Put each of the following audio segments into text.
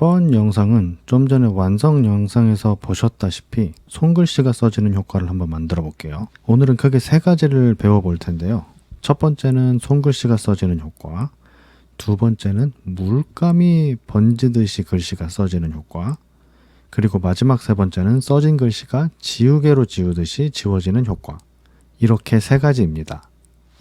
자, 이번 영상은 좀 전에 완성 영상에서 보셨다시피 손글씨가 써지는 효과를 한번 만들어 볼게요. 오늘은 크게 세 가지를 배워볼 텐데요. 첫 번째는 손글씨가 써지는 효과, 두 번째는 물감이 번지듯이 글씨가 써지는 효과, 그리고 마지막 세 번째는 써진 글씨가 지우개로 지우듯이 지워지는 효과. 이렇게 세 가지입니다.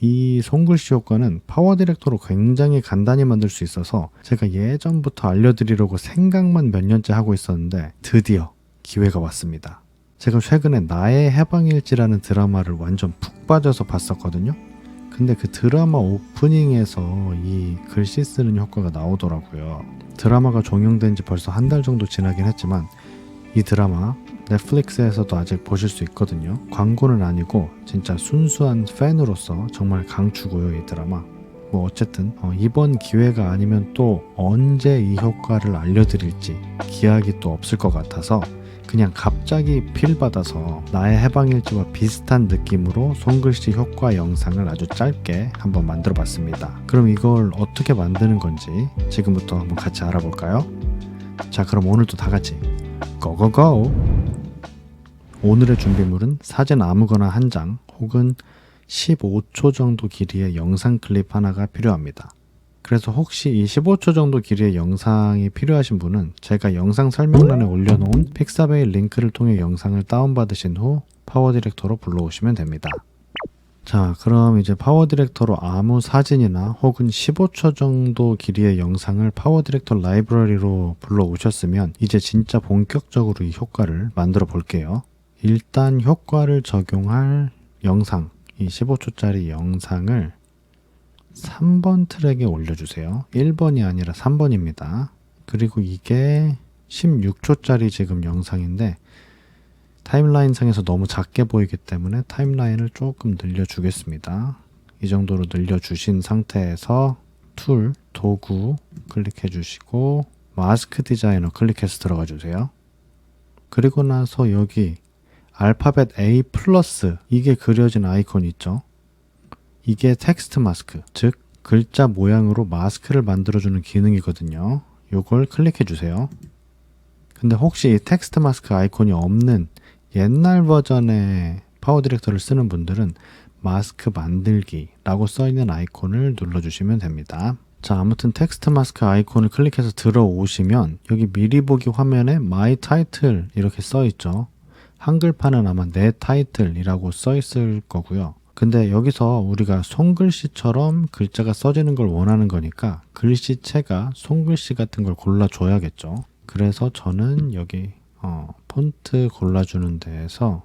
이 손글씨 효과는 파워 디렉터로 굉장히 간단히 만들 수 있어서 제가 예전부터 알려드리려고 생각만 몇 년째 하고 있었는데 드디어 기회가 왔습니다. 제가 최근에 나의 해방일지라는 드라마를 완전 푹 빠져서 봤었거든요. 근데 그 드라마 오프닝에서 이 글씨 쓰는 효과가 나오더라고요. 드라마가 종영된 지 벌써 한 달 정도 지나긴 했지만 이 드라마 넷플릭스에서도 아직 보실 수 있거든요. 광고는 아니고 진짜 순수한 팬으로서 정말 강추고요, 이 드라마. 뭐 어쨌든 어, 이번 기회가 아니면 또 언제 이 효과를 알려드릴지 기약이 또 없을 것 같아서 그냥 갑자기 필 받아서 나의 해방일지와 비슷한 느낌으로 손글씨 효과 영상을 아주 짧게 한번 만들어 봤습니다. 그럼 이걸 어떻게 만드는 건지 지금부터 한번 같이 알아볼까요? 자, 그럼 오늘도 다 같이 고고고! 오늘의 준비물은 사진 아무거나 한 장 혹은 15초 정도 길이의 영상 클립 하나가 필요합니다. 그래서 혹시 이 15초 정도 길이의 영상이 필요하신 분은 제가 영상 설명란에 올려놓은 픽사베이 링크를 통해 영상을 다운받으신 후 파워 디렉터로 불러오시면 됩니다. 자, 그럼 이제 파워 디렉터로 아무 사진이나 혹은 15초 정도 길이의 영상을 파워 디렉터 라이브러리로 불러오셨으면 이제 진짜 본격적으로 이 효과를 만들어 볼게요. 일단 효과를 적용할 영상, 이 15초짜리 영상을 3번 트랙에 올려주세요. 1번이 아니라 3번입니다. 그리고 이게 16초짜리 지금 영상인데 타임라인 상에서 너무 작게 보이기 때문에 타임라인을 조금 늘려주겠습니다. 이 정도로 늘려주신 상태에서 툴, 도구 클릭해 주시고 마스크 디자이너 클릭해서 들어가 주세요. 그리고 나서 여기 알파벳 A 플러스 이게 그려진 아이콘 있죠? 이게 텍스트 마스크, 즉 글자 모양으로 마스크를 만들어주는 기능이거든요. 요걸 클릭해 주세요. 근데 혹시 이 텍스트 마스크 아이콘이 없는 옛날 버전의 파워 디렉터를 쓰는 분들은 마스크 만들기라고 써 있는 아이콘을 눌러주시면 됩니다. 자, 아무튼 텍스트 마스크 아이콘을 클릭해서 들어오시면 여기 미리 보기 화면에 My Title 이렇게 써 있죠. 한글판은 아마 내 타이틀이라고 써 있을 거고요. 근데 여기서 우리가 손글씨처럼 글자가 써지는 걸 원하는 거니까 글씨체가 손글씨 같은 걸 골라줘야겠죠. 그래서 저는 여기 어, 폰트 골라주는 데에서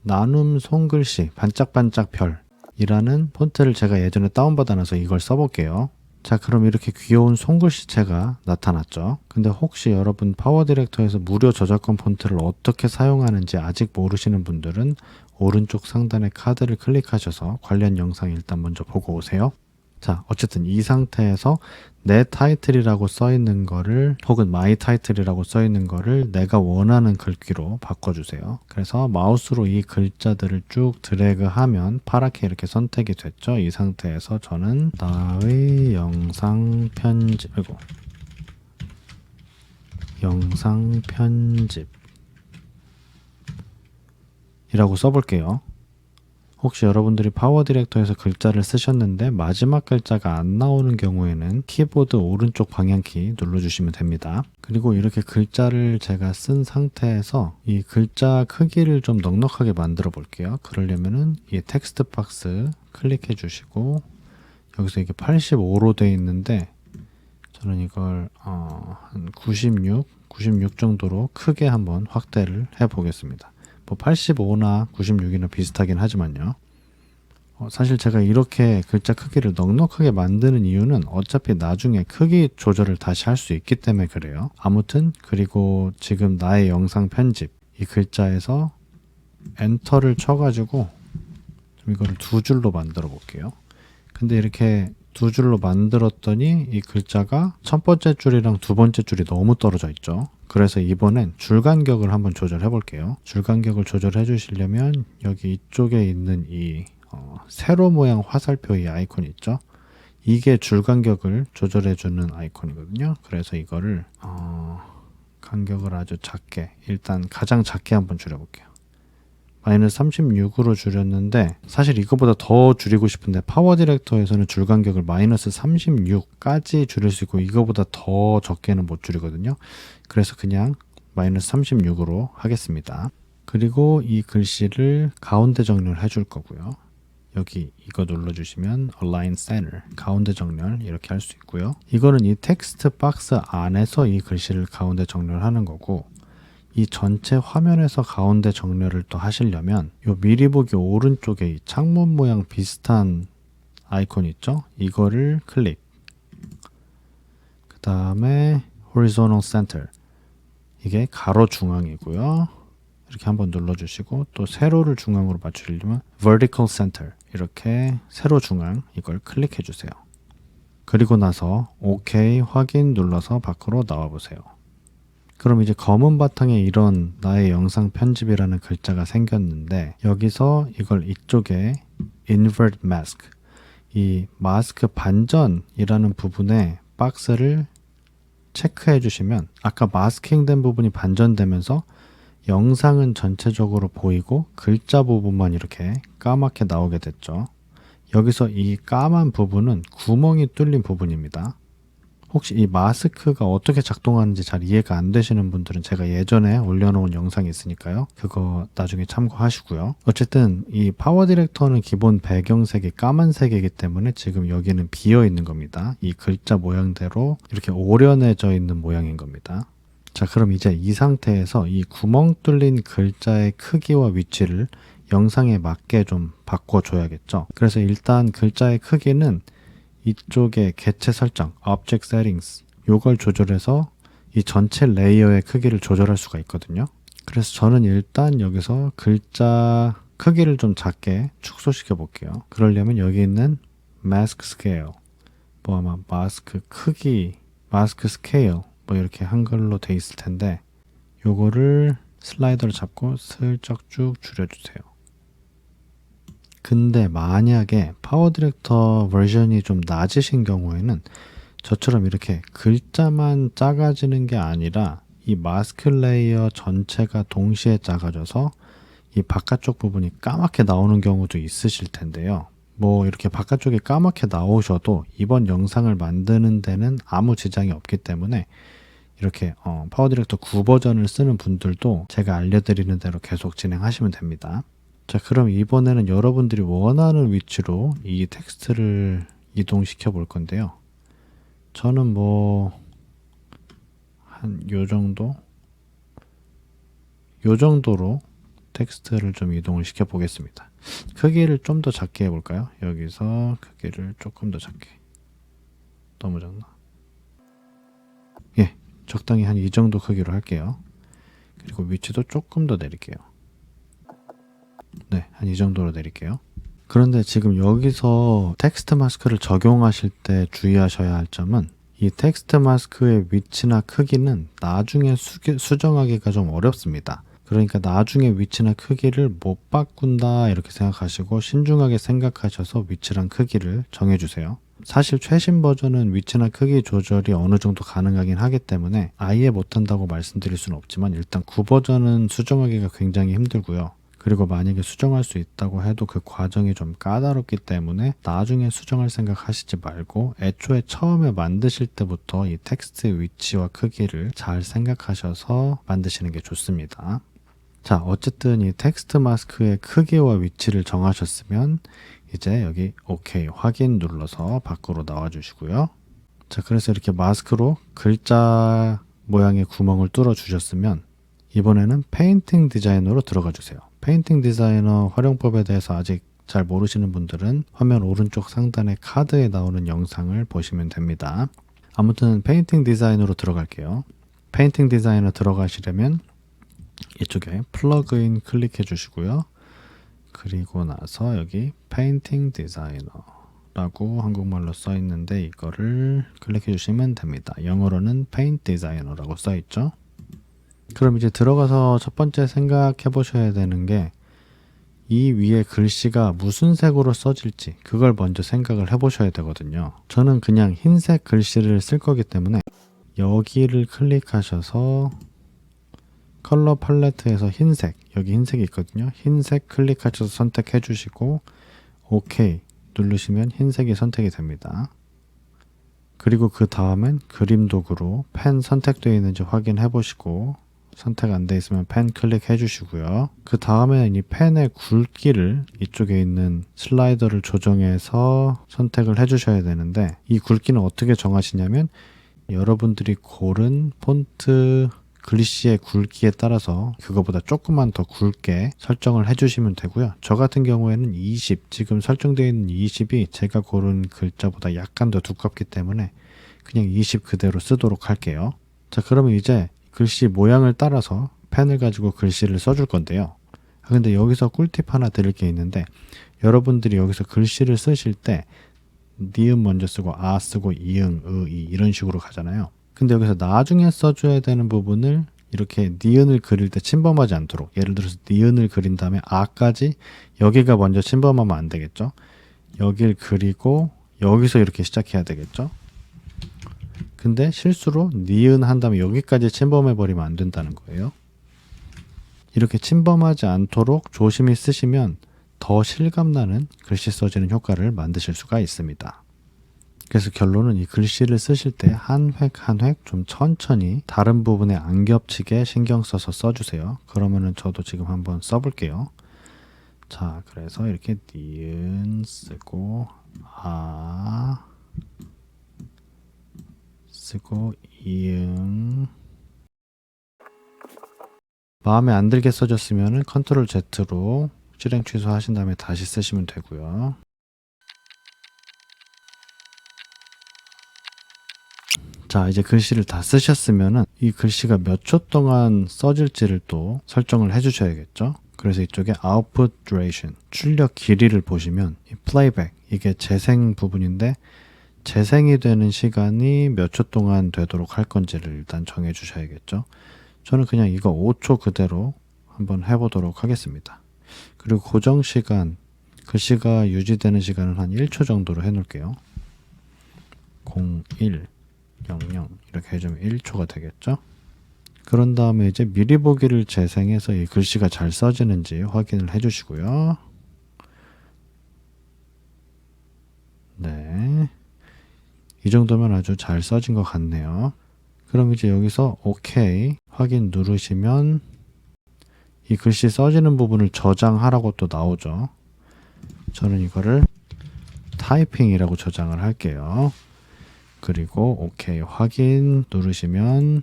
나눔 손글씨 반짝반짝 별이라는 폰트를 제가 예전에 다운받아놔서 이걸 써볼게요. 자 그럼 이렇게 귀여운 손글씨체가 나타났죠. 근데 혹시 여러분 파워 디렉터에서 무료 저작권 폰트를 어떻게 사용하는지 아직 모르시는 분들은 오른쪽 상단의 카드를 클릭하셔서 관련 영상 일단 먼저 보고 오세요. 자, 어쨌든 이 상태에서 내 타이틀이라고 써 있는 거를 혹은 마이 타이틀이라고 써 있는 거를 내가 원하는 글귀로 바꿔주세요. 그래서 마우스로 이 글자들을 쭉 드래그하면 파랗게 이렇게 선택이 됐죠. 이 상태에서 저는 나의 영상 편집, 아이고, 영상 편집 이라고 써볼게요. 혹시 여러분들이 파워 디렉터에서 글자를 쓰셨는데 마지막 글자가 안 나오는 경우에는 키보드 오른쪽 방향키 눌러주시면 됩니다. 그리고 이렇게 글자를 제가 쓴 상태에서 이 글자 크기를 좀 넉넉하게 만들어 볼게요. 그러려면은 이 텍스트 박스 클릭해 주시고 여기서 이게 85로 되어 있는데 저는 이걸 어, 한 96, 96 정도로 크게 한번 확대를 해 보겠습니다. 뭐 85나 96이나 비슷하긴 하지만요. 어, 사실 제가 이렇게 글자 크기를 넉넉하게 만드는 이유는 어차피 나중에 크기 조절을 다시 할 수 있기 때문에 그래요. 아무튼 그리고 지금 나의 영상 편집 이 글자에서 엔터를 쳐가지고 좀 이거를 두 줄로 만들어 볼게요. 근데 이렇게 두 줄로 만들었더니 이 글자가 첫 번째 줄이랑 두 번째 줄이 너무 떨어져 있죠. 그래서 이번엔 줄 간격을 한번 조절해 볼게요. 줄 간격을 조절해 주시려면 여기 이쪽에 있는 이 어, 세로 모양 화살표 이 아이콘 있죠? 이게 줄 간격을 조절해 주는 아이콘이거든요. 그래서 이거를 어, 간격을 아주 작게 일단 가장 작게 한번 줄여볼게요. 마이너스 36으로 줄였는데 사실 이거보다 더 줄이고 싶은데 파워 디렉터에서는 줄 간격을 마이너스 36까지 줄일 수 있고 이거보다 더 적게는 못 줄이거든요. 그래서 그냥 마이너스 36으로 하겠습니다. 그리고 이 글씨를 가운데 정렬 해줄 거고요. 여기 이거 눌러주시면 Align Center 가운데 정렬 이렇게 할 수 있고요. 이거는 이 텍스트 박스 안에서 이 글씨를 가운데 정렬하는 거고 이 전체 화면에서 가운데 정렬을 또 하시려면 요 미리 보기 오른쪽에 이 창문 모양 비슷한 아이콘 있죠? 이거를 클릭. 그 다음에 Horizontal Center 이게 가로 중앙이고요. 이렇게 한번 눌러주시고 또 세로를 중앙으로 맞추려면 Vertical Center 이렇게 세로 중앙 이걸 클릭해 주세요. 그리고 나서 OK 확인 눌러서 밖으로 나와 보세요. 그럼 이제 검은 바탕에 이런 나의 영상 편집이라는 글자가 생겼는데 여기서 이걸 이쪽에 invert mask 이 마스크 반전이라는 부분에 박스를 체크해 주시면 아까 마스킹 된 부분이 반전되면서 영상은 전체적으로 보이고 글자 부분만 이렇게 까맣게 나오게 됐죠. 여기서 이 까만 부분은 구멍이 뚫린 부분입니다. 혹시 이 마스크가 어떻게 작동하는지 잘 이해가 안 되시는 분들은 제가 예전에 올려놓은 영상이 있으니까요. 그거 나중에 참고하시고요. 어쨌든 이 파워 디렉터는 기본 배경색이 까만색이기 때문에 지금 여기는 비어 있는 겁니다. 이 글자 모양대로 이렇게 오려내져 있는 모양인 겁니다. 자, 그럼 이제 이 상태에서 이 구멍 뚫린 글자의 크기와 위치를 영상에 맞게 좀 바꿔줘야겠죠. 그래서 일단 글자의 크기는 이쪽에 개체 설정, Object Settings 요걸 조절해서 이 전체 레이어의 크기를 조절할 수가 있거든요. 그래서 저는 일단 여기서 글자 크기를 좀 작게 축소시켜 볼게요. 그러려면 여기 있는 Mask Scale, 뭐 아마 마스크 크기, 마스크 스케일 뭐 이렇게 한글로 돼 있을 텐데 요거를 슬라이더를 잡고 슬쩍 쭉 줄여주세요. 근데 만약에 파워 디렉터 버전이 좀 낮으신 경우에는 저처럼 이렇게 글자만 작아지는 게 아니라 이 마스크 레이어 전체가 동시에 작아져서 이 바깥쪽 부분이 까맣게 나오는 경우도 있으실 텐데요. 뭐 이렇게 바깥쪽이 까맣게 나오셔도 이번 영상을 만드는 데는 아무 지장이 없기 때문에 이렇게 어, 파워 디렉터 9 버전을 쓰는 분들도 제가 알려드리는 대로 계속 진행하시면 됩니다. 자, 그럼 이번에는 여러분들이 원하는 위치로 이 텍스트를 이동시켜 볼 건데요. 저는 뭐, 한 요 정도? 요 정도로 텍스트를 좀 이동을 시켜 보겠습니다. 크기를 좀 더 작게 해볼까요? 여기서 크기를 조금 더 작게. 너무 작나? 예, 적당히 한 이 정도 크기로 할게요. 그리고 위치도 조금 더 내릴게요. 네, 한 이 정도로 내릴게요. 그런데 지금 여기서 텍스트 마스크를 적용하실 때 주의하셔야 할 점은 이 텍스트 마스크의 위치나 크기는 나중에 수, 수정하기가 좀 어렵습니다. 그러니까 나중에 위치나 크기를 못 바꾼다 이렇게 생각하시고 신중하게 생각하셔서 위치랑 크기를 정해주세요. 사실 최신 버전은 위치나 크기 조절이 어느 정도 가능하긴 하기 때문에 아예 못한다고 말씀드릴 수는 없지만 일단 9버전은 수정하기가 굉장히 힘들고요. 그리고 만약에 수정할 수 있다고 해도 그 과정이 좀 까다롭기 때문에 나중에 수정할 생각 하시지 말고 애초에 처음에 만드실 때부터 이 텍스트의 위치와 크기를 잘 생각하셔서 만드시는 게 좋습니다. 자, 어쨌든 이 텍스트 마스크의 크기와 위치를 정하셨으면 이제 여기 OK 확인 눌러서 밖으로 나와 주시고요. 자, 그래서 이렇게 마스크로 글자 모양의 구멍을 뚫어 주셨으면 이번에는 페인팅 디자이너로 들어가 주세요. 페인팅 디자이너 활용법에 대해서 아직 잘 모르시는 분들은 화면 오른쪽 상단의 카드에 나오는 영상을 보시면 됩니다. 아무튼 페인팅 디자이너로 들어갈게요. 페인팅 디자이너 들어가시려면 이쪽에 플러그인 클릭해 주시고요. 그리고 나서 여기 페인팅 디자이너라고 한국말로 써 있는데 이거를 클릭해 주시면 됩니다. 영어로는 페인트 디자이너라고 써 있죠. 그럼 이제 들어가서 첫 번째 생각해 보셔야 되는 게 이 위에 글씨가 무슨 색으로 써질지 그걸 먼저 생각을 해 보셔야 되거든요. 저는 그냥 흰색 글씨를 쓸 거기 때문에 여기를 클릭하셔서 컬러 팔레트에서 흰색 여기 흰색이 있거든요. 흰색 클릭하셔서 선택해 주시고 OK 누르시면 흰색이 선택이 됩니다. 그리고 그 다음엔 그림 도구로 펜 선택되어 있는지 확인해 보시고 선택 안 돼 있으면 펜 클릭해 주시고요. 그 다음에는 이 펜의 굵기를 이쪽에 있는 슬라이더를 조정해서 선택을 해 주셔야 되는데 이 굵기는 어떻게 정하시냐면 여러분들이 고른 폰트 글씨의 굵기에 따라서 그거보다 조금만 더 굵게 설정을 해주시면 되고요. 저 같은 경우에는 20, 지금 설정되어 있는 20이 제가 고른 글자보다 약간 더 두껍기 때문에 그냥 20 그대로 쓰도록 할게요. 자, 그러면 이제 글씨 모양을 따라서 펜을 가지고 글씨를 써줄 건데요. 아, 근데 여기서 꿀팁 하나 드릴 게 있는데 여러분들이 여기서 글씨를 쓰실 때 니은 먼저 쓰고 아 쓰고 이응, 으, 이 이런 식으로 가잖아요. 근데 여기서 나중에 써줘야 되는 부분을 이렇게 니은을 그릴 때 침범하지 않도록 예를 들어서 니은을 그린 다음에 아까지 여기가 먼저 침범하면 안 되겠죠. 여길 그리고 여기서 이렇게 시작해야 되겠죠. 근데 실수로 니은 한 다음에 여기까지 침범해 버리면 안 된다는 거예요. 이렇게 침범하지 않도록 조심히 쓰시면 더 실감나는 글씨 써지는 효과를 만드실 수가 있습니다. 그래서 결론은 이 글씨를 쓰실 때 한 획 한 획 좀 천천히 다른 부분에 안 겹치게 신경 써서 써주세요. 그러면은 저도 지금 한번 써볼게요. 자, 그래서 이렇게 니은 쓰고 아 쓰고 이응 마음에 안 들게 써졌으면은 컨트롤 Z로 실행 취소하신 다음에 다시 쓰시면 되고요. 자, 이제 글씨를 다 쓰셨으면은 이 글씨가 몇 초 동안 써질지를 또 설정을 해 주셔야겠죠. 그래서 이쪽에 output duration, 출력 길이를 보시면 이 playback, 이게 재생 부분인데 재생이 되는 시간이 몇 초 동안 되도록 할 건지를 일단 정해 주셔야겠죠. 저는 그냥 이거 5초 그대로 한번 해보도록 하겠습니다. 그리고 고정 시간, 글씨가 유지되는 시간은 한 1초 정도로 해놓을게요. 01 00 이렇게 해주면 1초가 되겠죠. 그런 다음에 이제 미리 보기를 재생해서 이 글씨가 잘 써지는지 확인을 해주시고요. 네. 이 정도면 아주 잘 써진 것 같네요. 그럼 이제 여기서 OK 확인 누르시면 이 글씨 써지는 부분을 저장하라고 또 나오죠. 저는 이거를 타이핑이라고 저장을 할게요. 그리고 OK 확인 누르시면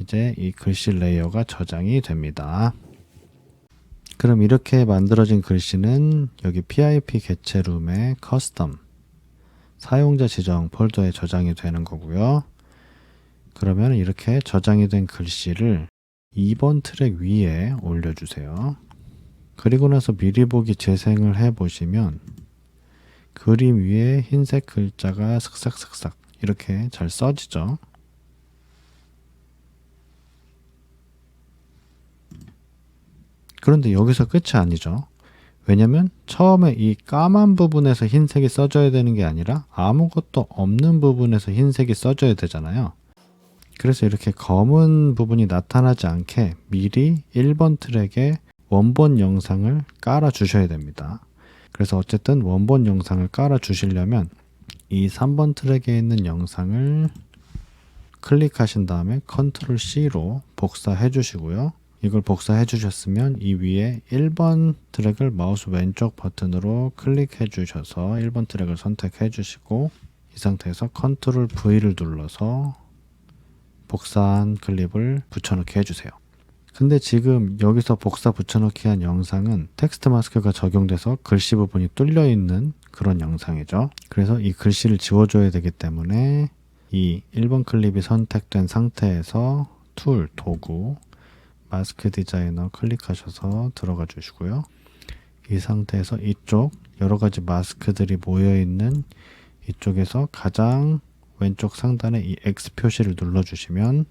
이제 이 글씨 레이어가 저장이 됩니다. 그럼 이렇게 만들어진 글씨는 여기 PIP 개체룸의 커스텀 사용자 지정 폴더에 저장이 되는 거고요. 그러면 이렇게 저장이 된 글씨를 2번 트랙 위에 올려주세요. 그리고 나서 미리 보기 재생을 해 보시면 그림 위에 흰색 글자가 슥싹슥싹 이렇게 잘 써지죠. 그런데 여기서 끝이 아니죠. 왜냐면 처음에 이 까만 부분에서 흰색이 써져야 되는 게 아니라 아무것도 없는 부분에서 흰색이 써져야 되잖아요. 그래서 이렇게 검은 부분이 나타나지 않게 미리 1번 트랙에 원본 영상을 깔아 주셔야 됩니다. 그래서 어쨌든 원본 영상을 깔아 주시려면 이 3번 트랙에 있는 영상을 클릭하신 다음에 컨트롤 C로 복사해 주시고요. 이걸 복사해 주셨으면 이 위에 1번 트랙을 마우스 왼쪽 버튼으로 클릭해 주셔서 1번 트랙을 선택해 주시고 이 상태에서 컨트롤 V를 눌러서 복사한 클립을 붙여넣기 해주세요. 근데 지금 여기서 복사 붙여넣기 한 영상은 텍스트 마스크가 적용돼서 글씨 부분이 뚫려 있는 그런 영상이죠. 그래서 이 글씨를 지워줘야 되기 때문에 이 1번 클립이 선택된 상태에서 툴, 도구, 마스크 디자이너 클릭하셔서 들어가 주시고요. 이 상태에서 이쪽 여러 가지 마스크들이 모여 있는 이쪽에서 가장 왼쪽 상단에 이 X 표시를 눌러 주시면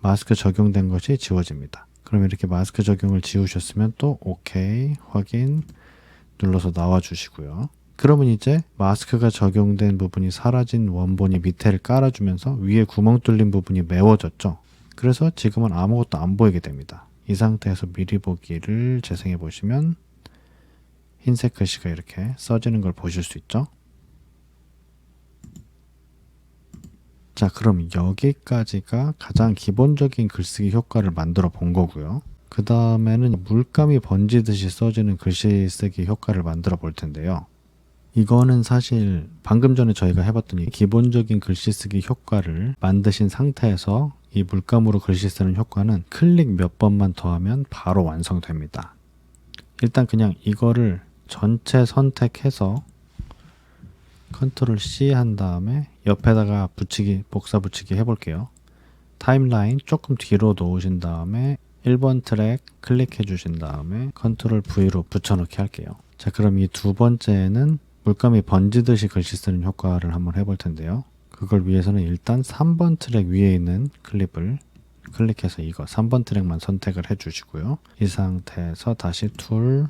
마스크 적용된 것이 지워집니다. 그럼 이렇게 마스크 적용을 지우셨으면 또 오케이 확인 눌러서 나와 주시고요. 그러면 이제 마스크가 적용된 부분이 사라진 원본이 밑에를 깔아주면서 위에 구멍 뚫린 부분이 메워졌죠. 그래서 지금은 아무것도 안 보이게 됩니다. 이 상태에서 미리 보기를 재생해 보시면 흰색 글씨가 이렇게 써지는 걸 보실 수 있죠. 자, 그럼 여기까지가 가장 기본적인 글쓰기 효과를 만들어 본 거고요. 그 다음에는 물감이 번지듯이 써지는 글씨 쓰기 효과를 만들어 볼 텐데요. 이거는 사실 방금 전에 저희가 해봤던 이 기본적인 글씨 쓰기 효과를 만드신 상태에서 이 물감으로 글씨 쓰는 효과는 클릭 몇 번만 더하면 바로 완성됩니다. 일단 그냥 이거를 전체 선택해서 컨트롤 C 한 다음에 옆에다가 붙이기 복사 붙이기 해볼게요. 타임라인 조금 뒤로 놓으신 다음에 1번 트랙 클릭해 주신 다음에 컨트롤 V로 붙여넣기 할게요. 자 그럼 이 두 번째는 물감이 번지듯이 글씨 쓰는 효과를 한번 해볼 텐데요. 그걸 위해서는 일단 3번 트랙 위에 있는 클립을 클릭해서 이거 3번 트랙만 선택을 해 주시고요. 이 상태에서 다시 툴,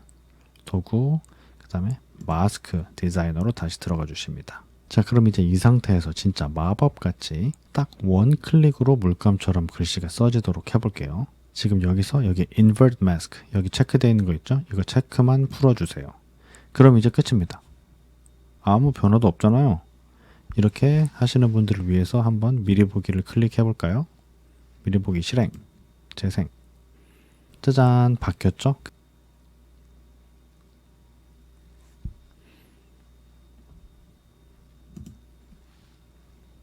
도구, 그 다음에 마스크 디자이너로 다시 들어가 주십니다. 자, 그럼 이제 이 상태에서 진짜 마법같이 딱 원 클릭으로 물감처럼 글씨가 써지도록 해볼게요. 지금 여기서 여기 invert mask 여기 체크되어 있는 거 있죠? 이거 체크만 풀어주세요. 그럼 이제 끝입니다. 아무 변화도 없잖아요. 이렇게 하시는 분들을 위해서 한번 미리 보기를 클릭해 볼까요? 미리 보기 실행, 재생. 짜잔, 바뀌었죠?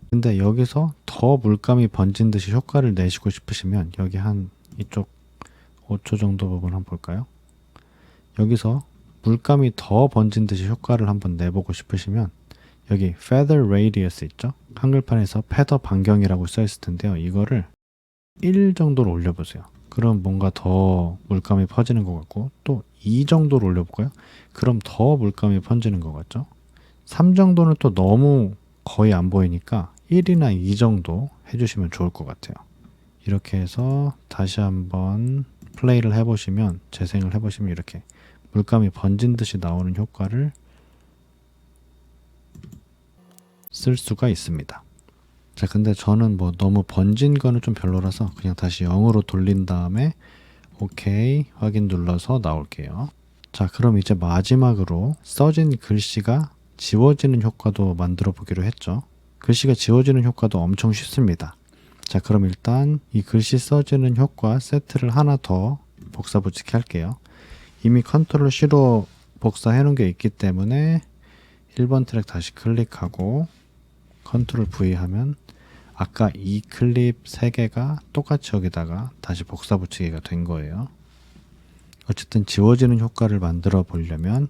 근데 여기서 더 물감이 번진 듯이 효과를 내시고 싶으시면 여기 한 이쪽 5초 정도 부분 한번 볼까요? 여기서 물감이 더 번진 듯이 효과를 한번 내보고 싶으시면 여기 feather radius 있죠? 한글판에서 패더 반경이라고 써 있을 텐데요. 이거를 1 정도로 올려보세요. 그럼 뭔가 더 물감이 퍼지는 것 같고 또 2 정도로 올려볼까요? 그럼 더 물감이 퍼지는 것 같죠? 3 정도는 또 너무 거의 안 보이니까 1이나 2 정도 해주시면 좋을 것 같아요. 이렇게 해서 다시 한번 플레이를 해보시면 재생을 해보시면 이렇게 물감이 번진 듯이 나오는 효과를 쓸 수가 있습니다. 자, 근데 저는 뭐 너무 번진 거는 좀 별로라서 그냥 다시 0으로 돌린 다음에 오케이 확인 눌러서 나올게요. 자, 그럼 이제 마지막으로 써진 글씨가 지워지는 효과도 만들어 보기로 했죠. 글씨가 지워지는 효과도 엄청 쉽습니다. 자, 그럼 일단 이 글씨 써지는 효과 세트를 하나 더 복사 붙이기 할게요. 이미 컨트롤 C로 복사해 놓은 게 있기 때문에 1번 트랙 다시 클릭하고 컨트롤 V 하면 아까 이 클립 3개가 똑같이 여기다가 다시 복사 붙이기가 된 거예요. 어쨌든 지워지는 효과를 만들어 보려면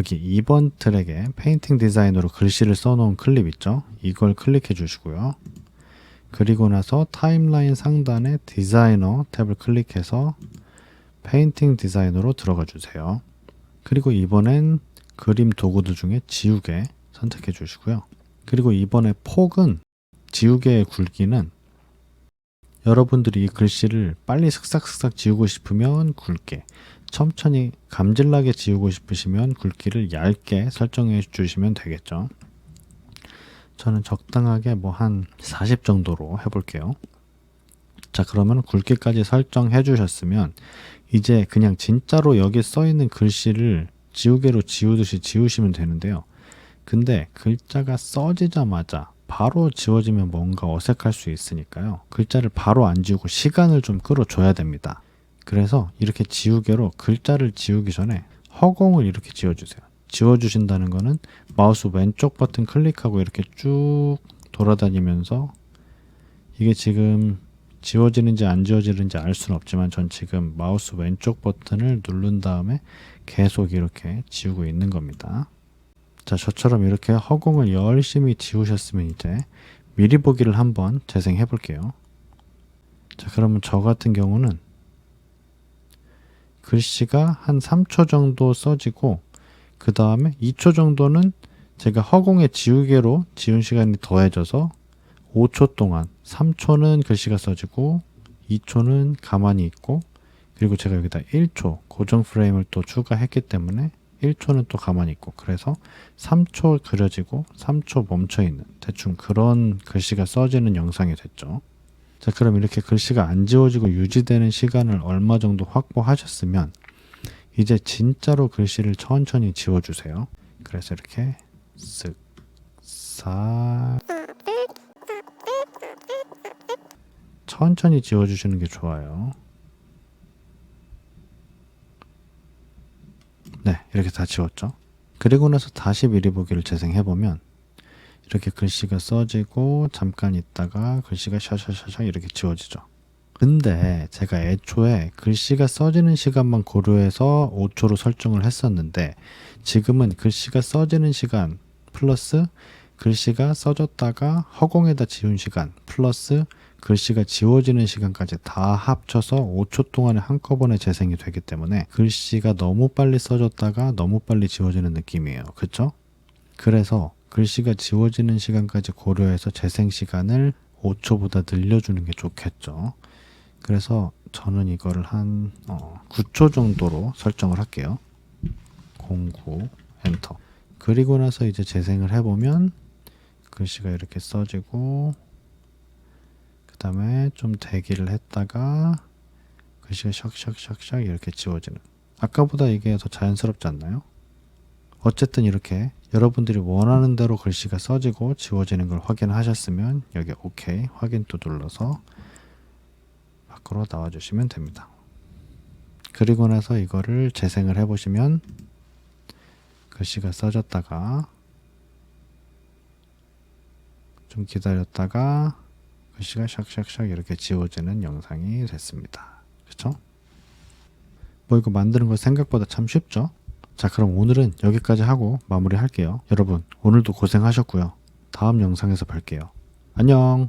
여기 2번 트랙에 페인팅 디자인으로 글씨를 써놓은 클립 있죠? 이걸 클릭해 주시고요. 그리고 나서 타임라인 상단에 디자이너 탭을 클릭해서 페인팅 디자이너로 들어가 주세요. 그리고 이번엔 그림 도구들 중에 지우개 선택해 주시고요. 그리고 이번에 폭은 지우개의 굵기는 여러분들이 이 글씨를 빨리 슥싹슥싹 지우고 싶으면 굵게 천천히 감질나게 지우고 싶으시면 굵기를 얇게 설정해 주시면 되겠죠. 저는 적당하게 뭐 한 40 정도로 해볼게요. 자, 그러면 굵기까지 설정해 주셨으면 이제 그냥 진짜로 여기 써 있는 글씨를 지우개로 지우듯이 지우시면 되는데요. 근데 글자가 써지자마자 바로 지워지면 뭔가 어색할 수 있으니까요. 글자를 바로 안 지우고 시간을 좀 끌어줘야 됩니다. 그래서 이렇게 지우개로 글자를 지우기 전에 허공을 이렇게 지워주세요. 지워주신다는 거는 마우스 왼쪽 버튼 클릭하고 이렇게 쭉 돌아다니면서 이게 지금 지워지는지 안 지워지는지 알 수는 없지만 전 지금 마우스 왼쪽 버튼을 누른 다음에 계속 이렇게 지우고 있는 겁니다. 자, 저처럼 이렇게 허공을 열심히 지우셨으면 이제 미리 보기를 한번 재생해 볼게요. 자, 그러면 저 같은 경우는 글씨가 한 3초 정도 써지고 그 다음에 2초 정도는 제가 허공에 지우개로 지운 시간이 더해져서 5초 동안 3초는 글씨가 써지고 2초는 가만히 있고 그리고 제가 여기다 1초 고정 프레임을 또 추가했기 때문에 1초는 또 가만히 있고 그래서 3초 그려지고 3초 멈춰 있는 대충 그런 글씨가 써지는 영상이 됐죠. 자, 그럼 이렇게 글씨가 안 지워지고 유지되는 시간을 얼마 정도 확보하셨으면 이제 진짜로 글씨를 천천히 지워주세요. 그래서 이렇게 쓱, 싹 천천히 지워주시는 게 좋아요. 네, 이렇게 다 지웠죠. 그리고 나서 다시 미리 보기를 재생해보면 이렇게 글씨가 써지고 잠깐 있다가 글씨가 샤샤샤샤 이렇게 지워지죠. 근데 제가 애초에 글씨가 써지는 시간만 고려해서 5초로 설정을 했었는데 지금은 글씨가 써지는 시간 플러스 글씨가 써졌다가 허공에다 지운 시간 플러스 글씨가 지워지는 시간까지 다 합쳐서 5초 동안에 한꺼번에 재생이 되기 때문에 글씨가 너무 빨리 써졌다가 너무 빨리 지워지는 느낌이에요. 그쵸? 그래서 글씨가 지워지는 시간까지 고려해서 재생 시간을 5초보다 늘려주는 게 좋겠죠. 그래서 저는 이거를 한 어, 9초 정도로 설정을 할게요. 09 엔터. 그리고 나서 이제 재생을 해보면 글씨가 이렇게 써지고 그 다음에 좀 대기를 했다가 글씨가 샥샥샥샥 이렇게 지워지는 아까보다 이게 더 자연스럽지 않나요? 어쨌든 이렇게 여러분들이 원하는 대로 글씨가 써지고 지워지는 걸 확인하셨으면 여기 OK 확인 또 눌러서 밖으로 나와주시면 됩니다. 그리고 나서 이거를 재생을 해보시면 글씨가 써졌다가 좀 기다렸다가 글씨가 샥샥샥 이렇게 지워지는 영상이 됐습니다. 그쵸? 뭐 이거 만드는 거 생각보다 참 쉽죠? 자 그럼 오늘은 여기까지 하고 마무리 할게요. 여러분 오늘도 고생하셨고요. 다음 영상에서 뵐게요. 안녕